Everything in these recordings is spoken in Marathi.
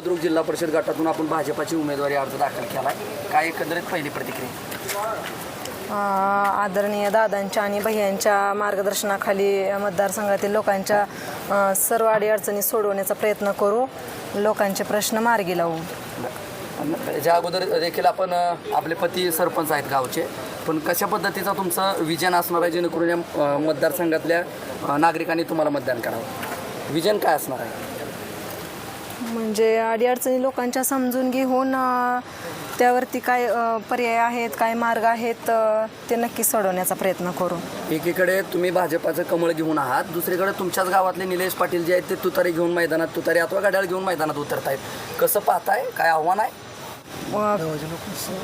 बुद्रुक जिल्हा परिषद गटातून आपण भाजपाची उमेदवारी अर्ज दाखल केला काय एकंदरीत पहिली प्रतिक्रिया? आदरणीय दादांच्या आणि भैयांच्या मार्गदर्शनाखाली मतदारसंघातील लोकांच्या सर्व अडीअडचणी सोडवण्याचा प्रयत्न करू. लोकांचे प्रश्न मार्गी लावू. ज्या अगोदर देखील आपण आपले पती सरपंच आहेत गावचे पण कशा पद्धतीचा तुमचं विजन असणार आहे जेणेकरून या मतदारसंघातल्या नागरिकांनी तुम्हाला मतदान करावं? विजन काय असणार आहे? म्हणजे अडीअडचणी लोकांच्या समजून घेऊन त्यावरती काय पर्याय आहेत काय मार्ग आहेत ते नक्की सोडवण्याचा प्रयत्न करू. एकीकडे तुम्ही भाजपाचं कमळ घेऊन आहात दुसरीकडे तुमच्याच गावातले निलेश पाटील जे आहेत ते तुतारी घेऊन मैदानात तुतारी अथवा गाड्याला घेऊन मैदानात उतरतायत. कसं पाहताय? काय आव्हान आहे?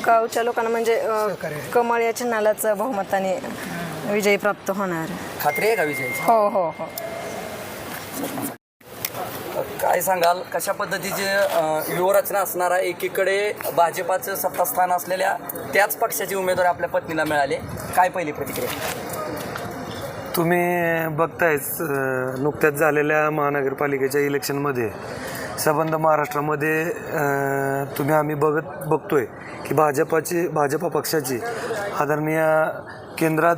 गावच्या लोकांना म्हणजे कमळ या चिन्हालाच बहुमताने विजयी प्राप्त होणार. खात्री आहे का विजयाची? हो हो हो. काय सांगाल? कशा पद्धतीचे व्यूहरचना असणार आहे एकीकडे भाजपाचं सत्तास्थान असलेल्या त्याच पक्षाची उमेदवार आपल्या पत्नीला मिळाले. काय पहिली प्रतिक्रिया? तुम्ही बघतायच नुकत्याच झालेल्या महानगरपालिकेच्या इलेक्शनमध्ये संबंध महाराष्ट्रामध्ये तुम्ही आम्ही बघत बघतोय की भाजपाची भाजपा पक्षाची आदरणीय केंद्रात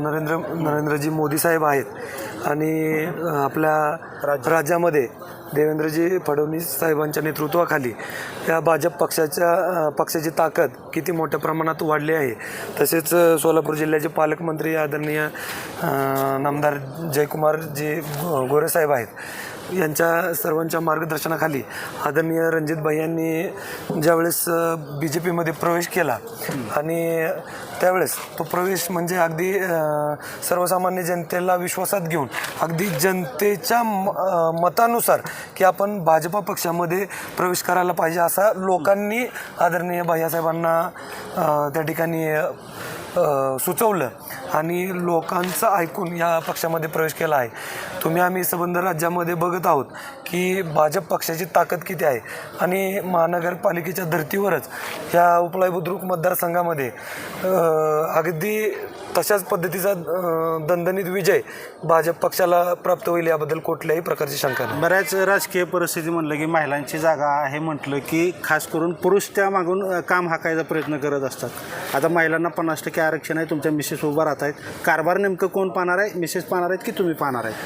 नरेंद्र नरेंद्रजी मोदी साहेब आहेत. आणि आपल्या राज्यामध्ये देवेंद्रजी फडणवीस साहेबांच्या नेतृत्वाखाली या भाजप पक्षाच्या पक्षाची ताकद किती मोठ्या प्रमाणात वाढली आहे. तसेच सोलापूर जिल्ह्याचे पालकमंत्री आदरणीय नामदार जयकुमारजी गो- गोरे साहेब आहेत. यांच्या सर्वांच्या मार्गदर्शनाखाली आदरणीय रणजित भाई यांनी ज्यावेळेस बी जे पीमध्ये प्रवेश केला आणि त्यावेळेस तो प्रवेश म्हणजे अगदी सर्वसामान्य जनतेला विश्वासात घेऊन अगदी जनतेच्या म- मतानुसार की आपण भाजपा पक्षामध्ये प्रवेश करायला पाहिजे असा लोकांनी आदरणीय भैयासाहेबांना त्या ठिकाणी सुचवलं आणि लोकांचं ऐकून या पक्षामध्ये प्रवेश केला आहे. तुम्ही आम्ही संबंध राज्यामध्ये बघत आहोत की भाजप पक्षाची ताकद किती आहे? आणि महानगरपालिकेच्या धर्तीवरच ह्या उपलाय बुद्रुक मतदारसंघामध्ये अगदी तशाच पद्धतीचा अ, दणदणीत विजय भाजप पक्षाला प्राप्त होईल याबद्दल कुठल्याही प्रकारची शंका नाही. बऱ्याच राजकीय परिस्थिती म्हणलं की महिलांची जागा आहे म्हटलं की खास करून पुरुष त्या मागून अ, काम हाकायचा प्रयत्न करत असतात. आता महिलांना पन्नास टक्के आरक्षण आहे तुमच्या मिसेस उभा राहत आहेत कारभार नेमकं कोण पाहणार आहे? मिसेस पाहणार आहेत की तुम्ही पाहणार आहेत?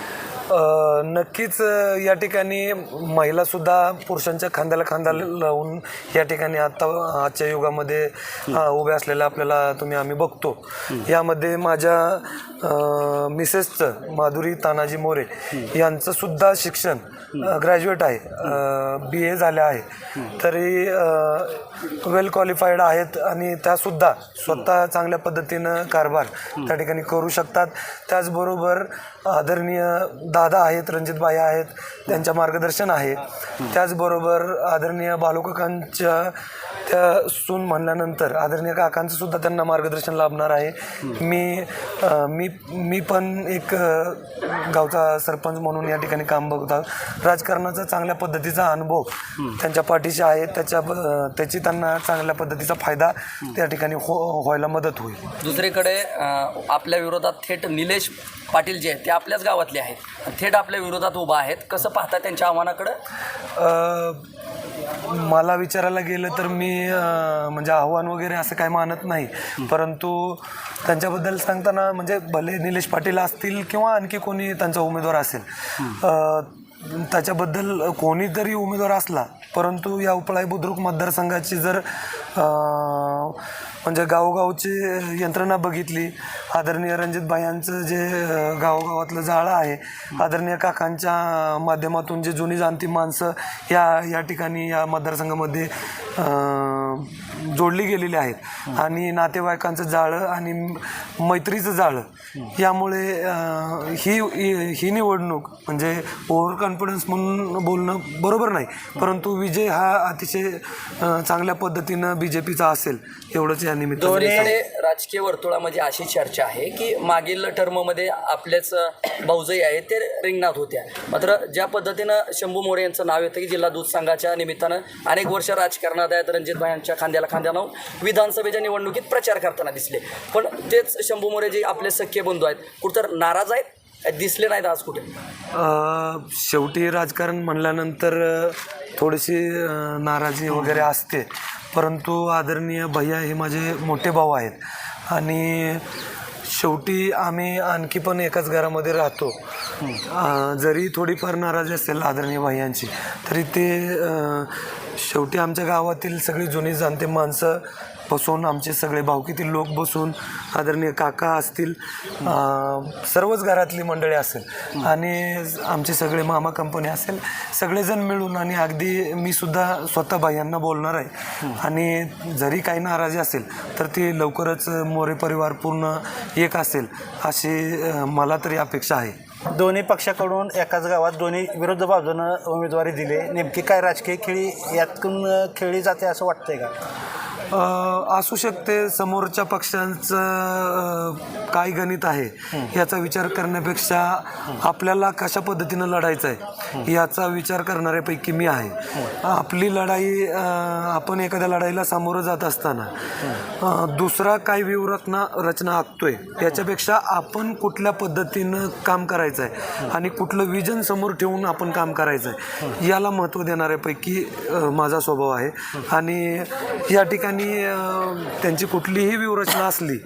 नक्कीच या ठिकाणी महिलासुद्धा पुरुषांच्या खांद्याला खांदा लावून या ठिकाणी आत्ता आजच्या युगामध्ये उभ्या उभे असलेल्या आपल्याला तुम्ही आम्ही बघतो. यामध्ये माझ्या मिसेसचं माधुरी तानाजी मोरे यांचं सुद्धा शिक्षण ग्रॅज्युएट आहे बी ए झालं आहे. तरी वेल क्वालिफाईड आहेत आणि त्यासुद्धा स्वतः चांगल्या पद्धतीनं कारभार त्या ठिकाणी करू शकतात. त्याचबरोबर आदरणीय दादा आहेत रणजितबाई आहेत त्यांच्या मार्गदर्शन आहे. त्याचबरोबर आदरणीय बालुकाकांच्या त्या सून म्हणल्यानंतर आदरणीय काकांचं सुद्धा त्यांना मार्गदर्शन लाभणार आहे. मी मी मी पण एक गावचा सरपंच म्हणून या ठिकाणी काम बघतो राजकारणाचा चांगल्या पद्धतीचा अनुभव त्यांच्या पाठीशी आहे. त्याच्या त्याची त्यांना चांगल्या पद्धतीचा फायदा त्या ठिकाणी हो व्हायला मदत होईल. दुसरीकडे आपल्या विरोधात थेट निलेश पाटील जे आहेत ते आपल्याच गावातले आहेत. थेट आपल्या विरोधात उभा आहेत. कसं पाहता त्यांच्या आव्हानाकडं? मला विचारायला गेलं तर मी म्हणजे आव्हान वगैरे असं काही मानत नाही. परंतु त्यांच्याबद्दल सांगताना म्हणजे भले निलेश पाटील असतील किंवा आणखी कोणी त्यांचा उमेदवार असेल त्याच्याबद्दल कोणीतरी उमेदवार असला परंतु या उपळाई बुद्रुक मतदारसंघाची जर म्हणजे गावोगावची यंत्रणा बघितली आदरणीय रणजित भायांचं जे गावोगावातलं जाळं आहे आदरणीय काकांच्या माध्यमातून जे जुनी जाणती माणसं या या ठिकाणी या मतदारसंघामध्ये जोडली गेलेली आहेत. आणि नातेवाईकांचं जाळं आणि मैत्रीचं जाळं यामुळे ही ही- निवडणूक म्हणजे ओव्हर कॉन्फिडन्स म्हणून बोलणं बरोबर नाही. परंतु विजय हा अतिशय चांगल्या पद्धतीनं बी जे पीचा असेल एवढंच या दोन्हीकडे राजकीय वर्तुळामध्ये अशी चर्चा आहे की मागील टर्ममध्ये आपलेच भाऊजई आहेत ते रिंगणात होत्या. मात्र ज्या पद्धतीनं शंभू मोरे यांचं नाव येतं की जिल्हा दूध संघाच्या निमित्तानं अनेक वर्ष राजकारणात आहेत रणजित भाईंच्या खांद्याला खांद्या लावून विधानसभेच्या निवडणुकीत प्रचार करताना दिसले. पण तेच शंभू मोरे जे आपले सख्खे बंधू आहेत कुठतर नाराज आहेत? दिसले नाहीत आज कुठे? शेवटी राजकारण म्हणल्यानंतर थोडीशी नाराजी वगैरे असते. परंतु आदरणीय भैया हे माझे मोठे भाऊ आहेत. आणि शेवटी आम्ही आणखी पण एकाच घरामध्ये राहतो. जरी थोडीफार नाराजी असेल आदरणीय भैयांची तरी ते शेवटी आमच्या गावातील सगळी जुनी जाणते माणसं बसून आमचे सगळे भावकीतील लोक बसून आदरणीय काका असतील सर्वच घरातली मंडळी असेल आणि आमचे सगळे मामा कंपनी असेल सगळेजण मिळून आणि अगदी मी सुद्धा स्वतः भाईंना बोलणार आहे. आणि जरी काही नाराजी असेल तर ती लवकरच मोरे परिवार पूर्ण एक असेल अशी मला तरी अपेक्षा आहे. दोन्ही पक्षाकडून एकाच गावात दोन्ही विरुद्ध बाजूनं उमेदवारी दिली. नेमकी काय राजकीय खेळी यातून खेळली जाते असं वाटतंय का? असू शकते समोरच्या पक्षांचं काय गणित आहे याचा विचार करण्यापेक्षा आपल्याला कशा पद्धतीनं लढायचं आहे याचा विचार करणाऱ्यापैकी मी आहे. आपली लढाई आपण एखाद्या लढाईला सामोरं जात असताना दुसरा काय व्यूहरचना रचना आखतोय याच्यापेक्षा आपण कुठल्या पद्धतीनं काम करायचं आहे आणि कुठलं विजन समोर ठेवून आपण काम करायचं आहे याला महत्त्व देणाऱ्यापैकी माझा स्वभाव आहे. आणि या ठिकाणी आणि त्यांची कुठलीही व्यूहरचना असली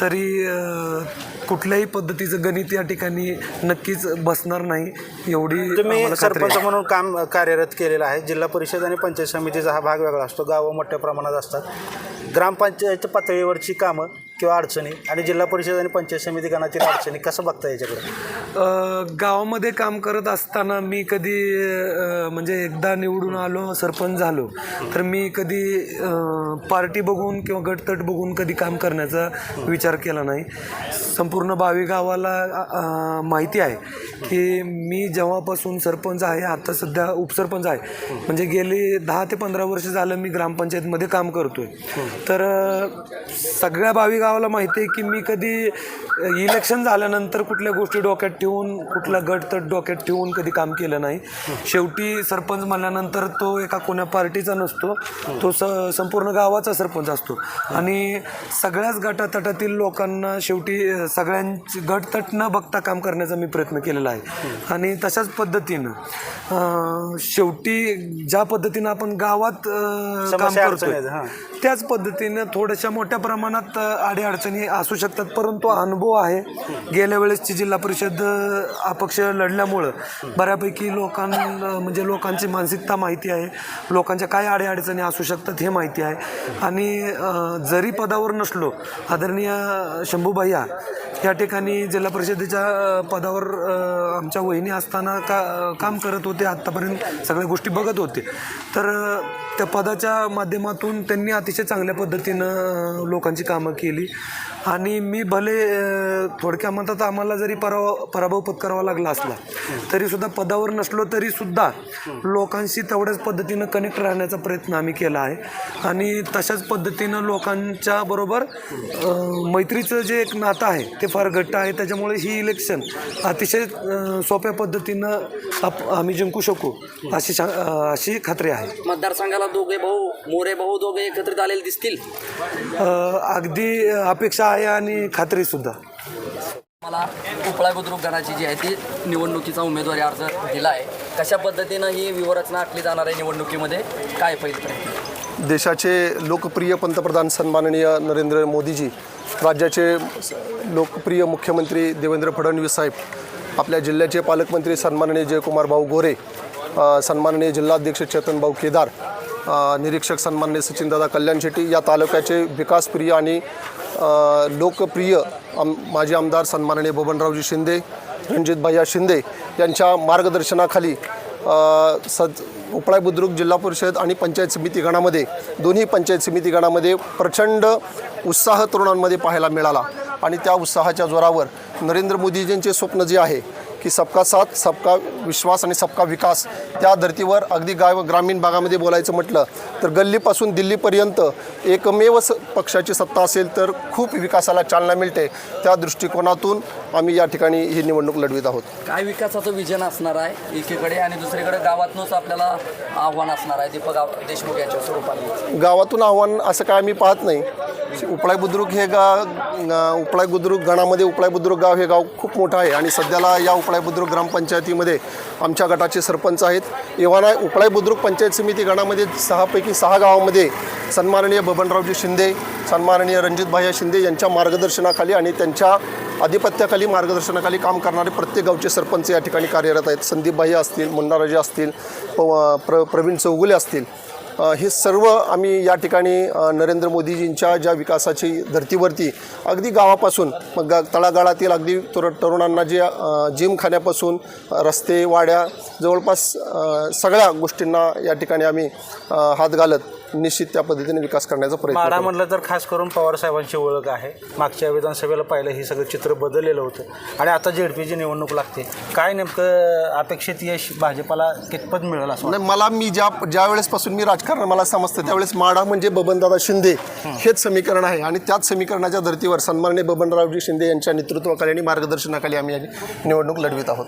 तरी कुठल्याही पद्धतीचं गणित या ठिकाणी नक्कीच बसणार नाही एवढी तुम्ही आम्हाला खात्री आहे. सरपंच म्हणून काम कार्यरत केलेलं आहे. जिल्हा परिषद आणि पंचायत समितीचा हा भाग वेगळा असतो. गावं मोठ्या प्रमाणात असतात. ग्रामपंचायत पातळीवरची कामं किंवा अडचणी आणि जिल्हा परिषद आणि पंचायत समिती गणातील अडचणी कसं बघता याच्याकडे? अ, गावामध्ये काम करत असताना मी कधी अ, म्हणजे एकदा निवडून आलो सरपंच झालो तर मी कधी अ, पार्टी बघून किंवा गटतट बघून कधी काम करण्याचा विचार केला नाही. संपूर्ण पूर्ण बावी गावाला माहिती आहे की मी जेव्हापासून सरपंच आहे आता सध्या उपसरपंच आहे. म्हणजे गेली दहा ते पंधरा वर्ष झालं मी ग्रामपंचायतमध्ये काम करतोय. तर सगळ्या बावी गावाला माहिती आहे की मी कधी इलेक्शन झाल्यानंतर कुठल्या गोष्टी डोक्यात ठेवून कुठला गटतट डोक्यात ठेवून कधी काम केलं नाही. शेवटी सरपंच म्हणल्यानंतर तो एका कोण्या पार्टीचा नसतो. तो स संपूर्ण गावाचा सरपंच असतो. आणि सगळ्याच गटातटातील लोकांना शेवटी सग सगळ्यांची गटतट न बघता काम करण्याचा मी प्रयत्न केलेला आहे. आणि तशाच पद्धतीनं शेवटी ज्या पद्धतीनं आपण गावात काम करतोय. त्याच पद्धतीनं थोड्याशा मोठ्या प्रमाणात अडीअडचणी असू शकतात. परंतु अनुभव आहे. गेल्या वेळेसची जिल्हा परिषद अपक्ष लढल्यामुळं बऱ्यापैकी लोकांना म्हणजे लोकांची मानसिकता माहिती आहे. लोकांच्या काय अडीअडचणी असू शकतात हे माहिती आहे. आणि जरी पदावर नसलो आदरणीय शंभू भैया या ठिकाणी जिल्हा परिषदेच्या पदावर आमच्या वहिनी असताना का काम करत होते. आत्तापर्यंत सगळ्या गोष्टी बघत होते. तर त्या पदाच्या माध्यमातून त्यांनी अतिशय चांगल्या पद्धतीनं लोकांची कामं केली. आणि मी भले थोडक्या मतात आम्हाला जरी पराव पराभव पत्करावा लागला असला तरीसुद्धा पदावर नसलो तरीसुद्धा लोकांशी तेवढ्याच पद्धतीनं कनेक्ट राहण्याचा प्रयत्न आम्ही केला आहे. आणि तशाच पद्धतीनं लोकांच्या बरोबर मैत्रीचं जे एक नातं आहे ते फार घट्ट आहे. त्याच्यामुळे ही इलेक्शन अतिशय सोप्या पद्धतीनं आप आम्ही जिंकू शकू अशी अशी खात्री आहे. मतदारसंघाला दोघे भाऊ मोरे भाऊ दोघे एकत्रित आलेले दिसतील. अगदी अपेक्षा आहे आणि खात्रीसुद्धा मला उपळा बुद्रुक गणाची जी आहे ती निवडणुकीचा उमेदवारी अर्ज दिला आहे कशा पद्धतीनं ही व्यूहरचना आखली जाणार आहे निवडणुकीमध्ये? काय पहिलं प्रयत्न देशाचे लोकप्रिय पंतप्रधान सन्माननीय नरेंद्र मोदीजी राज्याचे लोकप्रिय मुख्यमंत्री देवेंद्र फडणवीस साहेब आपल्या जिल्ह्याचे पालकमंत्री सन्माननीय जयकुमार भाऊ गोरे सन्माननीय जिल्हाध्यक्ष चेतन भाऊ केदार निरीक्षक सन्मान्य सचिनदादा कल्याण शेट्टी या तालुक्याचे विकासप्रिय आणि लोकप्रिय आम माजी आमदार सन्माननीय बबनरावजी शिंदे रणजित भैया शिंदे यांच्या मार्गदर्शनाखाली सद उपळाय बुद्रुक जिल्हा परिषद आणि पंचायत समिती गणामध्ये दोन्ही पंचायत समिती गणामध्ये प्रचंड उत्साह तरुणांमध्ये पाहायला मिळाला. आणि त्या उत्साहाच्या जोरावर नरेंद्र मोदीजींचे स्वप्न जे आहे की सबका साथ सबका विश्वास आणि सबका विकास त्या धर्तीवर अगदी गाव ग्रामीण भागामध्ये बोलायचं म्हटलं तर गल्लीपासून दिल्लीपर्यंत एकमेव स पक्षाची सत्ता असेल तर खूप विकासाला चालना मिळते. त्या दृष्टिकोनातून आम्ही या ठिकाणी ही निवडणूक लढवित आहोत. काय विकासाचं विजन असणार आहे? एकीकडे आणि दुसरीकडे गावातनंच आपल्याला आव्हान असणार आहे दीपक आव- देशमुख यांच्या स्वरूपाने गावातून आव्हान असं काय आम्ही पाहत नाही. उपळाय बुद्रुक हे गा गा- उपळाय बुद्रुक गणामध्ये उपळाय बुद्रुक गाव हे गाव खूप मोठं आहे आणि सध्याला या उपळाय बुद्रुक ग्रामपंचायतीमध्ये आमच्या गटाचे सरपंच आहेत. एव्हाना उपळाय बुद्रुक पंचायत समिती गणामध्ये सहापैकी सहा गावामध्ये सन्माननीय बबनरावजी शिंदे सन्माननीय रणजितभाई शिंदे यांच्या मार्गदर्शनाखाली आणि त्यांच्या आधिपत्याखाली मार्गदर्शनाखाली काम करणारे प्रत्येक गावचे सरपंच या ठिकाणी कार्यरत आहेत. संदीपभाई असतील मुन्नाराजे असतील प- प्र प्रवीण चौगुले असतील. हे सर्व आम्ही या ठिकाणी नरेंद्र मोदीजींच्या ज्या विकासाची धर्तीवरती अगदी गावापासून मग गा तळागाळातील अगदी तर तरुणांना जे जिमखान्यापासून रस्ते वाड्या जवळपास सगळ्या गोष्टींना या ठिकाणी आम्ही हात घालत निश्चित त्या पद्धतीने विकास करण्याचा प्रयत्न माडा. म्हटलं तर खास करून पवार साहेबांची ओळख आहे. मागच्या विधानसभेला पाहिलं हे सगळं चित्र बदललेलं होतं. आणि आता झेडपीची निवडणूक लागते. काय नेमकं अपेक्षित यश भाजपाला कितपत मिळेल असं नाही मला मी ज्या ज्या वेळेसपासून मी राजकारण मला समजतं त्यावेळेस माडा म्हणजे बबनदादा शिंदे हेच समीकरण आहे. आणि त्याच समीकरणाच्या धर्तीवर सन्माननीय बबनरावजी शिंदे यांच्या नेतृत्वाखाली आणि मार्गदर्शनाखाली आम्ही निवडणूक लढवित आहोत.